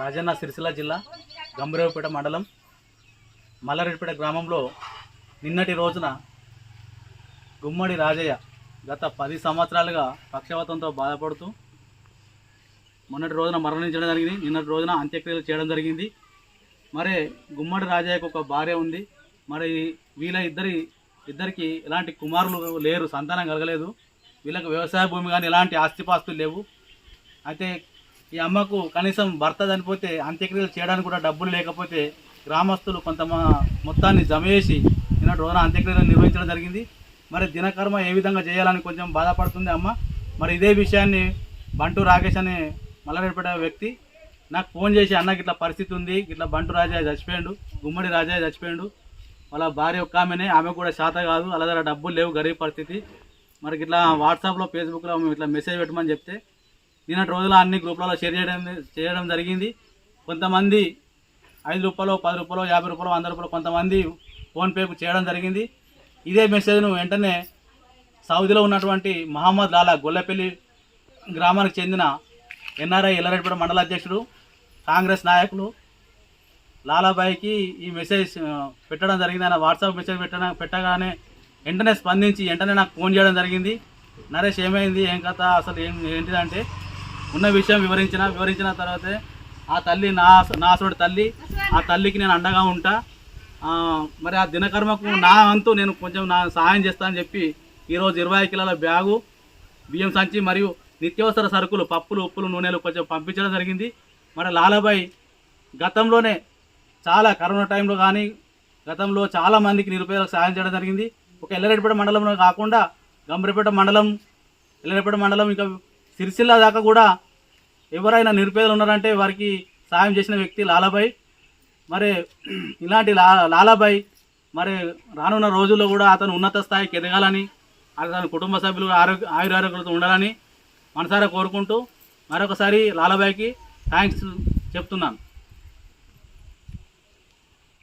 రాజన్న సిరిసిల్ల జిల్లా గంభీరపేట మండలం మల్లారెడ్డిపేట గ్రామంలో నిన్నటి రోజున గుమ్మడి రాజయ్య గత పది సంవత్సరాలుగా పక్షవాతంతో బాధపడుతూ మొన్నటి రోజున మరణించడం జరిగింది. నిన్నటి రోజున అంత్యక్రియలు చేయడం జరిగింది. మరి గుమ్మడి రాజయ్యకు ఒక భార్య ఉంది. మరి వీళ్ళ ఇద్దరి ఇద్దరికి ఎలాంటి కుమారులు లేరు సంతానం కలగలేదు. వీళ్ళకి వ్యవసాయ భూమి కానీ ఎలాంటి ఆస్తిపాస్తులు లేవు. అయితే ఈ అమ్మకు కనీసం భర్త చనిపోతే అంత్యక్రియలు చేయడానికి కూడా డబ్బులు లేకపోతే గ్రామస్తులు కొంత మొత్తాన్ని జమ చేసి నిన్నటి రోజున అంత్యక్రియలు నిర్వహించడం జరిగింది. మరి దినకర్మ ఏ విధంగా చేయాలని కొంచెం బాధపడుతుంది అమ్మ. మరి ఇదే విషయాన్ని బంటు రాకేష్ అనే మల్లరెడ్డిపేట వ్యక్తి నాకు ఫోన్ చేసి అన్నకి ఇట్లా పరిస్థితి ఉంది. ఇట్లా బంటు రాజా చచ్చిపోయాడు. గుమ్మడి రాజా చచ్చిపోయాడు. వాళ్ళ భార్య ఒక్క ఆమెనే. ఆమె కూడా శాత కాదు. అలా దగ్గర డబ్బులు లేవు. గరీబ్ పరిస్థితి. మరి ఇట్లా వాట్సాప్లో ఫేస్బుక్లో ఇట్లా మెసేజ్ పెట్టమని చెప్తే నిన్నటి రోజుల అన్ని గ్రూపులలో షేర్ చేయడం చేయడం జరిగింది. కొంతమంది ఐదు రూపాయలు పది రూపాయలు యాభై రూపాయలు వంద రూపాయలు కొంతమంది ఫోన్పేకు చేయడం జరిగింది. ఇదే మెసేజ్ను వెంటనే సౌదీలో ఉన్నటువంటి మహమ్మద్ లాలా గొల్లపల్లి గ్రామానికి చెందిన ఎన్ఆర్ఐ ఎల్లారెడ్డిపేట మండల అధ్యక్షుడు కాంగ్రెస్ నాయకులు లాలాబాయికి ఈ మెసేజ్ పెట్టడం జరిగింది. ఆయన వాట్సాప్ మెసేజ్ పెట్టడం పెట్టగానే వెంటనే స్పందించి వెంటనే నాకు ఫోన్ చేయడం జరిగింది. నరేష్ ఏమైంది? ఏం కథ? అసలు ఏం ఏంటిదంటే ఉన్న విషయం వివరించిన వివరించిన తర్వాతే ఆ తల్లి నా నా తల్లి ఆ తల్లికి నేను అండగా ఉంటా. మరి ఆ దినకర్మకు నా అంతు నేను కొంచెం నా సహాయం చేస్తానని చెప్పి ఈరోజు ఇరవై కిలోల బ్యాగు బియ్యం సంచి మరియు నిత్యావసర సరుకులు పప్పులు ఉప్పులు నూనెలు కొంచెం పంపించడం జరిగింది. మరి లాలబాయ్ గతంలోనే చాలా కరోనా టైంలో కానీ గతంలో చాలామందికి నిరుపేదలకు సహాయం చేయడం జరిగింది. ఒక ఎల్లరెడ్డిపేట మండలంలో కాకుండా గంభీరపేట మండలం ఎల్లరెడ్డిపేట మండలం ఇంకా సిరిసిల్ల దాకా కూడా ఎవరైనా నిరుపేదలు ఉన్నారంటే వారికి సాయం చేసిన వ్యక్తి లాలాబాయి. మరి ఇలాంటి లా లాలాబాయి మరి రానున్న రోజుల్లో కూడా అతను ఉన్నత స్థాయికి ఎదగాలని అతని కుటుంబ సభ్యులు ఆరోగ్య ఆయురారోగ్యాలతో ఉండాలని మనసారా కోరుకుంటూ మరొకసారి లాలాబాయికి థ్యాంక్స్ చెప్తున్నాను.